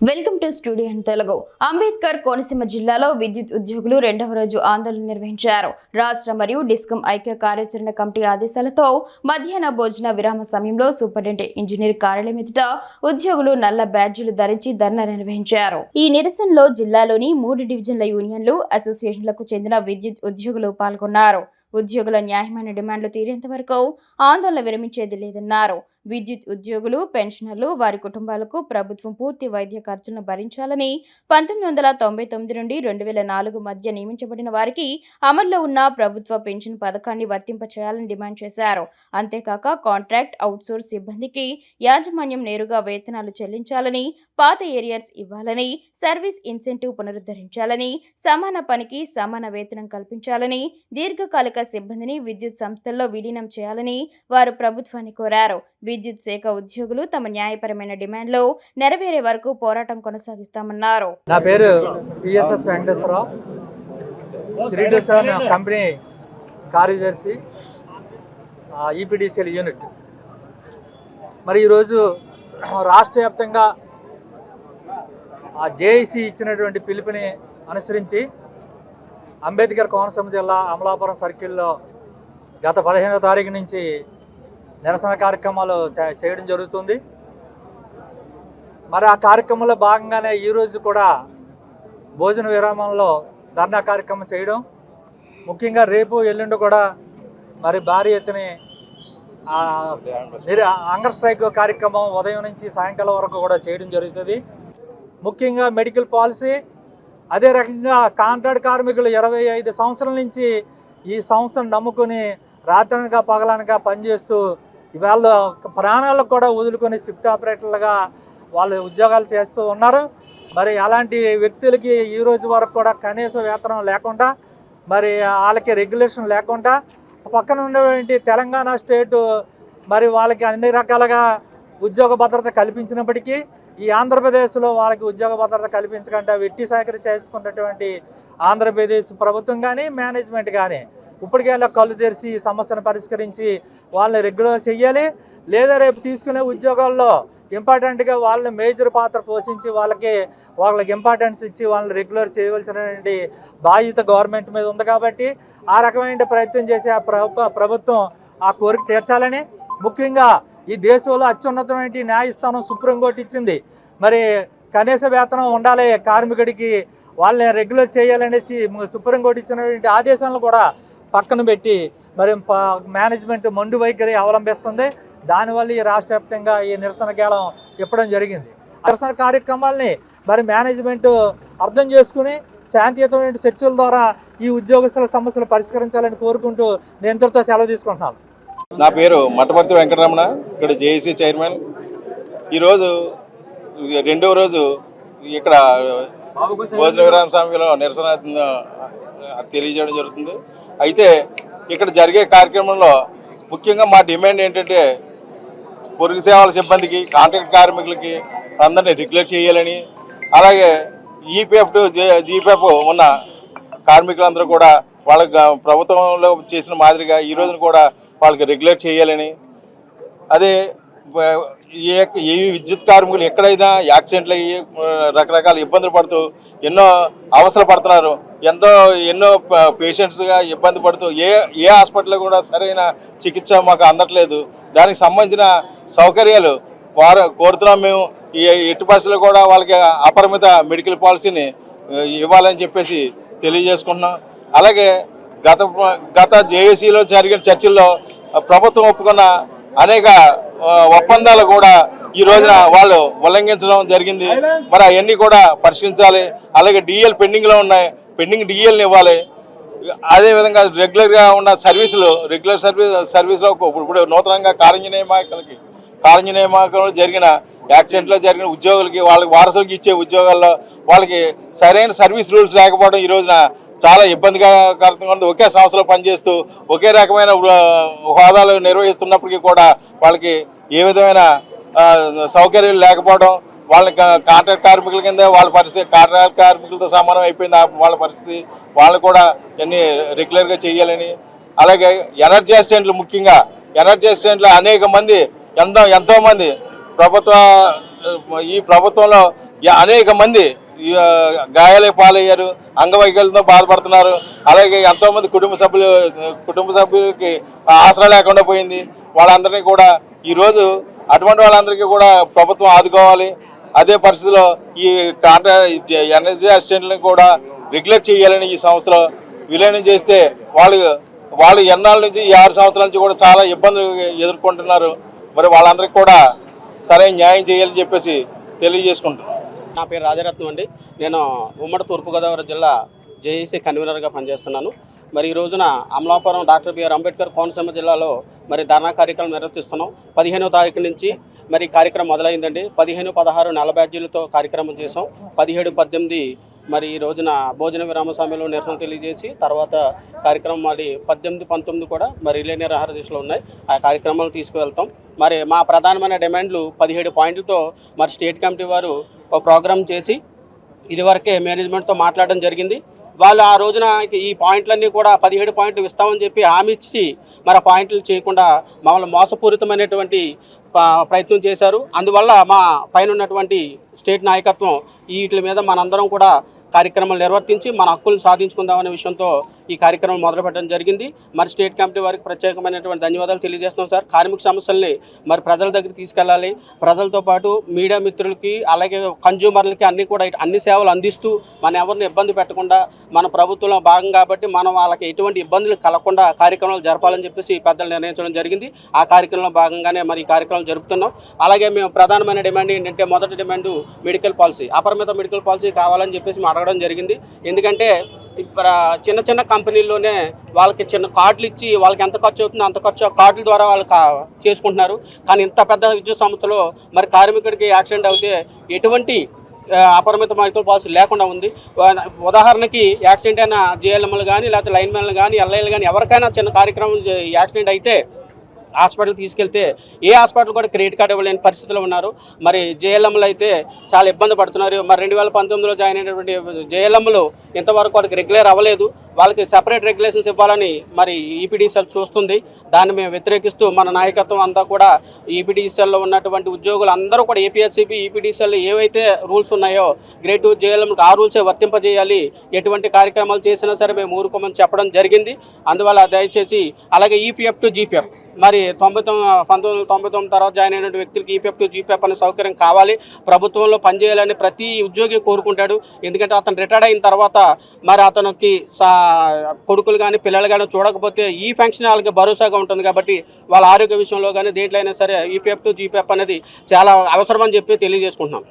Welcome to studio Telugu. Ambedkar Konaseema జిల్లాలో విద్యుత్ ఉద్యోగులు రెండవ రోజు ఆందోళన నిర్వహించారు. రాష్ట్ర మరియు డిస్కమ్ ఐక్య కార్యాచరణ కమిటీ ఆదేశాలతో మధ్యాహ్న భోజన విరామ సమయంలో సూపరింటెండెంట్ ఇంజనీర్ కార్యాలయం ఎదుట ఉద్యోగులు నల్ల బ్యాడ్జీలు ధరించి ధర్నా నిర్వహించారు. ఈ నిరసనలో జిల్లాలోని మూడు డివిజన్ల యూనియన్లు అసోసియేషన్లకు చెందిన విద్యుత్ ఉద్యోగులు పాల్గొన్నారు. ఉద్యోగుల న్యాయమైన డిమాండ్లు తీరేంత వరకు ఆందోళన విరమించేది లేదన్నారు. విద్యుత్ ఉద్యోగులు పెన్షనర్లు వారి కుటుంబాలకు ప్రభుత్వం పూర్తి వైద్య ఖర్చులను భరించాలని పంతొమ్మిది వందల తొంభై తొమ్మిది నుండి రెండు వేల నాలుగు మధ్య నియమించబడిన వారికి అమల్లో ఉన్న ప్రభుత్వ పెన్షన్ పథకాన్ని వర్తింపచేయాలని డిమాండ్ చేశారు. అంతేకాక కాంట్రాక్ట్ అవుట్సోర్స్ సిబ్బందికి యాజమాన్యం నేరుగా వేతనాలు చెల్లించాలని పాత ఏరియర్స్ ఇవ్వాలని సర్వీస్ ఇన్సెంటివ్ పునరుద్ధరించాలని సమాన పనికి సమాన వేతనం కల్పించాలని దీర్ఘకాలిక సిబ్బందిని విద్యుత్ సంస్థల్లో విలీనం చేయాలని వారు ప్రభుత్వాన్ని కోరారు. విద్యుత్ శాఖ ఉద్యోగులు తమ న్యాయపరమైన డిమాండ్లు నెరవేరే వరకు పోరాటం కొనసాగిస్తామన్నారు. నా పేరు PSS Venkateswararao three two seven company కార్యదర్శి ఈపీడీసీఎల్ యూనిట్. మరి ఈరోజు రాష్ట్ర వ్యాప్తంగా ఆ ఇచ్చినటువంటి పిలుపుని అనుసరించి అంబేద్కర్ కోనసీమ జిల్లా అమలాపురం సర్కిల్లో గత పదిహేనో తారీఖు నుంచి నిరసన కార్యక్రమాలు చేయడం జరుగుతుంది. మరి ఆ కార్యక్రమంలో భాగంగానే ఈరోజు కూడా భోజన విరామంలో ధర్నా కార్యక్రమం చేయడం. ముఖ్యంగా రేపు ఎల్లుండి కూడా మరి భారీ ఎత్తున అంగర్ స్ట్రైక్ కార్యక్రమం ఉదయం నుంచి సాయంకాలం వరకు కూడా చేయడం జరుగుతుంది. ముఖ్యంగా మెడికల్ పాలసీ అదే రకంగా కాంట్రాక్ట్ కార్మికులు ఇరవై ఐదు సంవత్సరాల నుంచి ఈ సంస్థను నమ్ముకొని రాత్రనగా పగలనగా పనిచేస్తూ ఇవాళ ప్రాణాలకు కూడా వదులుకొని షిఫ్ట్ ఆపరేటర్లుగా వాళ్ళు ఉద్యోగాలు చేస్తూ ఉన్నారు. మరి అలాంటి వ్యక్తులకి ఈ రోజు వరకు కూడా కనీస వేతనం లేకుండా మరి వాళ్ళకి రెగ్యులేషన్ లేకుండా పక్కన ఉన్నటువంటి తెలంగాణ స్టేటు మరి వాళ్ళకి అన్ని రకాలుగా ఉద్యోగ భద్రత కల్పించినప్పటికీ ఈ ఆంధ్రప్రదేశ్లో వాళ్ళకి ఉద్యోగ భద్రత కల్పించకుండా వెట్టి సేకరి చేసుకున్నటువంటి ఆంధ్రప్రదేశ్ ప్రభుత్వం కానీ మేనేజ్మెంట్ కానీ ఇప్పటికైనా కళ్ళు తెరిచి ఈ సమస్యను పరిష్కరించి వాళ్ళని రెగ్యులర్ చేయాలి లేదా రేపు తీసుకునే ఉద్యోగాల్లో ఇంపార్టెంట్గా వాళ్ళని మేజర్ పాత్ర పోషించి వాళ్ళకి వాళ్ళకి ఇంపార్టెన్స్ ఇచ్చి వాళ్ళని రెగ్యులర్ చేయవలసినటువంటి బాధ్యత గవర్నమెంట్ మీద ఉంది కాబట్టి ఆ రకమైన ప్రయత్నం చేసి ఆ ప్రభుత్వం ఆ కోరిక తీర్చాలని. ముఖ్యంగా ఈ దేశంలో అత్యున్నతమైన న్యాయస్థానం సుప్రీంకోర్టు ఇచ్చింది. మరి కనీస వేతనం ఉండాలి కార్మికుడికి వాళ్ళని రెగ్యులర్ చేయాలనేసి సుప్రీంకోర్టు ఇచ్చినటువంటి ఆదేశాలను కూడా పక్కన పెట్టి మరి మేనేజ్మెంట్ మొండి వైఖరి అవలంబిస్తుంది. దానివల్ల ఈ రాష్ట్ర వ్యాప్తంగా ఈ నిరసన గేలం ఇప్పడం జరిగింది. నిరసన కార్యక్రమాల్ని మరి మేనేజ్మెంట్ అర్థం చేసుకుని శాంతియుతమైన చర్చల ద్వారా ఈ ఉద్యోగస్తుల సమస్యలు పరిష్కరించాలని కోరుకుంటూ నేను ఇంతటితో సెలవు తీసుకుంటున్నాను. నా పేరు మట్టపర్తి వెంకటరమణ ఇక్కడ జేఏసీ చైర్మన్. ఈరోజు రెండవ రోజు ఇక్కడ భోజన విరామ సమయంలో నిరసన తెలియజేయడం జరుగుతుంది. అయితే ఇక్కడ జరిగే కార్యక్రమంలో ముఖ్యంగా మా డిమాండ్ ఏంటంటే పొరుగు సేవల సిబ్బందికి కాంట్రాక్ట్ కార్మికులకి అందరినీ రెగ్యులేట్ చేయాలని అలాగే ఈపీఎఫ్ టు జీపీఎఫ్ ఉన్న కార్మికులందరూ కూడా వాళ్ళ ప్రభుత్వంలో చేసిన మాదిరిగా ఈ రోజున కూడా వాళ్ళకి రెగ్యులేట్ చేయాలని అదే బ- ఏ ఏ విద్యుత్ కార్మికులు ఎక్కడైనా యాక్సిడెంట్లు అయ్యి రకరకాల ఇబ్బందులు పడుతూ ఎన్నో అవసరం పడుతున్నారు. ఎంతో ఎన్నో పేషెంట్స్గా ఇబ్బంది పడుతూ ఏ ఏ హాస్పిటల్లో కూడా సరైన చికిత్స మాకు అందట్లేదు. దానికి సంబంధించిన సౌకర్యాలు వారు కోరుతున్నాం మేము. ఈ ఎట్టి పరిస్థితుల్లో కూడా వాళ్ళకి అపరిమిత మెడికల్ పాలసీని ఇవ్వాలని చెప్పేసి తెలియజేసుకుంటున్నాం. అలాగే గత గత జేఏసీలో జరిగిన చర్చల్లో ప్రభుత్వం ఒప్పుకున్న అనేక ఒప్పందాలు కూడా ఈ రోజున వాళ్ళు ఉల్లంఘించడం జరిగింది. మరి అవన్నీ కూడా పరిష్కరించాలి. అలాగే డిఎల్ పెండింగ్లో ఉన్నాయి. పెండింగ్ డిఎల్ని ఇవ్వాలి. అదేవిధంగా రెగ్యులర్గా ఉన్న సర్వీసులు రెగ్యులర్ సర్వీస్ సర్వీస్లో ఇప్పుడు నూతనంగా కారంజనేయమాకలకి కారంజనేయమాకంలో జరిగిన యాక్సిడెంట్లో జరిగిన ఉద్యోగులకి వాళ్ళకి వారసులకి ఇచ్చే ఉద్యోగాల్లో వాళ్ళకి సరైన సర్వీస్ రూల్స్ లేకపోవడం ఈ రోజున చాలా ఇబ్బందికరంగా ఉంది. ఒకే సంస్థలో పనిచేస్తూ ఒకే రకమైన హోదాలు నిర్వహిస్తున్నప్పటికీ కూడా వాళ్ళకి ఏ విధమైన సౌకర్యాలు లేకపోవడం వాళ్ళని కాంట్రాక్ట్ కార్మికుల కింద వాళ్ళ పరిస్థితి కాంట్రాక్ట్ కార్మికులతో సమానం అయిపోయింది వాళ్ళ పరిస్థితి. వాళ్ళు కూడా అన్ని రెగ్యులర్గా చేయాలని. అలాగే ఎనర్జీ అసిస్టెంట్లు ముఖ్యంగా ఎనర్జీ అసిస్టెంట్లు అనేక మంది ఎంతో ఎంతోమంది ప్రభుత్వ ఈ ప్రభుత్వంలో అనేక మంది గాయాలే పాలయ్యారు అంగవైకల్యంతో బాధపడుతున్నారు. అలాగే ఎంతోమంది కుటుంబ సభ్యులు కుటుంబ సభ్యులకి ఆసరా లేకుండా పోయింది. వాళ్ళందరినీ కూడా ఈరోజు అటువంటి వాళ్ళందరికీ కూడా ప్రభుత్వం ఆదుకోవాలి. అదే పరిస్థితిలో ఈ కాంట్రా ఎనర్జీ అసిస్టెంట్లను కూడా రెగ్యులేట్ చేయాలని ఈ సంస్థలో విలీనం చేస్తే వాళ్ళు వాళ్ళు ఎన్నాళ్ళ నుంచి ఈ ఆరు సంవత్సరాల నుంచి కూడా చాలా ఇబ్బందులు ఎదుర్కొంటున్నారు. మరి వాళ్ళందరికీ కూడా సరైన న్యాయం చేయాలని చెప్పేసి తెలియజేసుకుంటున్నాను నా పేరు రాజరత్నం అండి. నేను ఉమ్మడి తూర్పుగోదావరి జిల్లా జేఏసీ కన్వీనర్గా పనిచేస్తున్నాను. మరి ఈ రోజున అమలాపురం డాక్టర్ బిఆర్ అంబేద్కర్ కోనసీమ జిల్లాలో మరి ధర్నా కార్యక్రమం నిర్వర్తిస్తున్నాం. పదిహేనో తారీఖు నుంచి మరి కార్యక్రమం మొదలైందండి. పదిహేను పదహారు నల్ల బ్యాడ్జీలతో కార్యక్రమం చేసాం పదిహేడు పద్దెనిమిది మరి ఈ రోజున భోజన విరామ సమయంలో నిరసన తెలియజేసి తర్వాత కార్యక్రమం మరి పద్దెనిమిది పంతొమ్మిది కూడా మరి రిలే నిరాహార దిశలో ఉన్నాయి. ఆ కార్యక్రమాలు తీసుకువెళ్తాం. మరి మా ప్రధానమైన డిమాండ్లు పదిహేడు పాయింట్లతో మరి స్టేట్ కమిటీ వారు ఒక ప్రోగ్రామ్ చేసి ఇదివరకే మేనేజ్మెంట్తో మాట్లాడడం జరిగింది. వాళ్ళు ఆ రోజున ఈ పాయింట్లన్నీ కూడా పదిహేడు పాయింట్లు ఇస్తామని చెప్పి హామీ ఇచ్చి మరి పాయింట్లు చేయకుండా మమ్మల్ని మోసపూరితమైనటువంటి ప్రయత్నం చేశారు. అందువల్ల మా పైన ఉన్నటువంటి స్టేట్ నాయకత్వం వీటి మీద మనందరం కూడా కార్యక్రమాలు నిర్వర్తించి మన హక్కులు సాధించుకుందామనే విషయంతో ఈ కార్యక్రమం మొదలుపెట్టడం జరిగింది. మరి స్టేట్ కమిటీ వారికి ప్రత్యేకమైనటువంటి ధన్యవాదాలు తెలియజేస్తున్నాం సార్. కార్మిక సమస్యల్ని మరి ప్రజల దగ్గర తీసుకెళ్ళాలి. ప్రజలతో పాటు మీడియా మిత్రులకి అలాగే కన్జ్యూమర్లకి అన్ని కూడా అన్ని సేవలు అందిస్తూ మన ఎవరిని ఇబ్బంది పెట్టకుండా మన ప్రభుత్వంలో భాగం కాబట్టి మనం వాళ్ళకి ఎటువంటి ఇబ్బందులు కలగకుండా కార్యక్రమాలు జరపాలని చెప్పేసి పెద్దలు నిర్ణయించడం జరిగింది. ఆ కార్యక్రమంలో భాగంగానే మరి ఈ కార్యక్రమం జరుపుతున్నాం. అలాగే మేము ప్రధానమైన డిమాండ్ ఏంటంటే మొదటి డిమాండ్ మెడికల్ పాలసీ అపరిమిత మెడికల్ పాలసీ కావాలని చెప్పేసి మేము అడగడం జరిగింది. ఎందుకంటే చిన్న చిన్న కంపెనీల్లోనే వాళ్ళకి చిన్న కార్డులు ఇచ్చి వాళ్ళకి ఎంత ఖర్చు అవుతుందో అంత ఖర్చు కార్డుల ద్వారా వాళ్ళు చేసుకుంటున్నారు. కానీ ఇంత పెద్ద విద్యుత్ సంస్థలో మరి కార్మికుడికి యాక్సిడెంట్ అయితే ఎటువంటి అపరిమిత మెడికల్ పాలసీ లేకుండా ఉంది. ఉదాహరణకి యాక్సిడెంట్ అయిన జేఎల్ఎంలు కానీ లేకపోతే లైన్మెన్లు కానీ ఎల్ఐలు కానీ ఎవరికైనా చిన్న కార్యక్రమం యాక్సిడెంట్ అయితే హాస్పిటల్ తీసుకెళ్తే ఏ హాస్పిటల్ కూడా క్రెడిట్ కార్డు ఇవ్వలేని పరిస్థితిలో ఉన్నారు. మరి జేఎల్ఎంలు అయితే చాలా ఇబ్బంది పడుతున్నారు. మరి రెండు వేల పంతొమ్మిదిలో జాయిన్ అయినటువంటి జేఎల్ఎంలు ఇంతవరకు వాళ్ళకి రెగ్యులర్ అవ్వలేదు. వాళ్ళకి సెపరేట్ రెగ్యులేషన్స్ ఇవ్వాలని మరి ఈపీడీసీఎల్ చూస్తుంది. దాన్ని మేము వ్యతిరేకిస్తూ మన నాయకత్వం అంతా కూడా ఈపీడీసీఎల్లో ఉన్నటువంటి ఉద్యోగులు అందరూ కూడా ఏపీఎస్సీపీ ఈపీడీసీఎల్ ఏవైతే రూల్స్ ఉన్నాయో గ్రేడ్ టూ జేఎల్ఎంకి ఆ రూల్సే వర్తింపజేయాలి ఎటువంటి కార్యక్రమాలు చేసినా సరే మేము ఊరుకోమని చెప్పడం జరిగింది. అందువల్ల దయచేసి అలాగే ఈపీఎఫ్ టు జీపీఎఫ్ మరి తొంభై తొమ్మిది పంతొమ్మిది వందల తొంభై తొమ్మిది తర్వాత జాయిన్ అయిన వ్యక్తులకి ఈపీఎఫ్ టు జీపీఎఫ్ అనే సౌకర్యం కావాలి. ప్రభుత్వంలో పనిచేయాలని ప్రతి ఉద్యోగి కోరుకుంటాడు. ఎందుకంటే అతను రిటైర్డ్ అయిన తర్వాత మరి అతనికి సా కొడుకులు కానీ పిల్లలు కానీ చూడకపోతే ఈ ఫంక్షన్ వాళ్ళకి భరోసాగా ఉంటుంది కాబట్టి వాళ్ళ ఆరోగ్య విషయంలో కానీ దేంట్లో అయినా సరే ఈపీఎఫ్ టు జీపీఎఫ్ అనేది చాలా అవసరం అని చెప్పి తెలియజేసుకుంటున్నాం.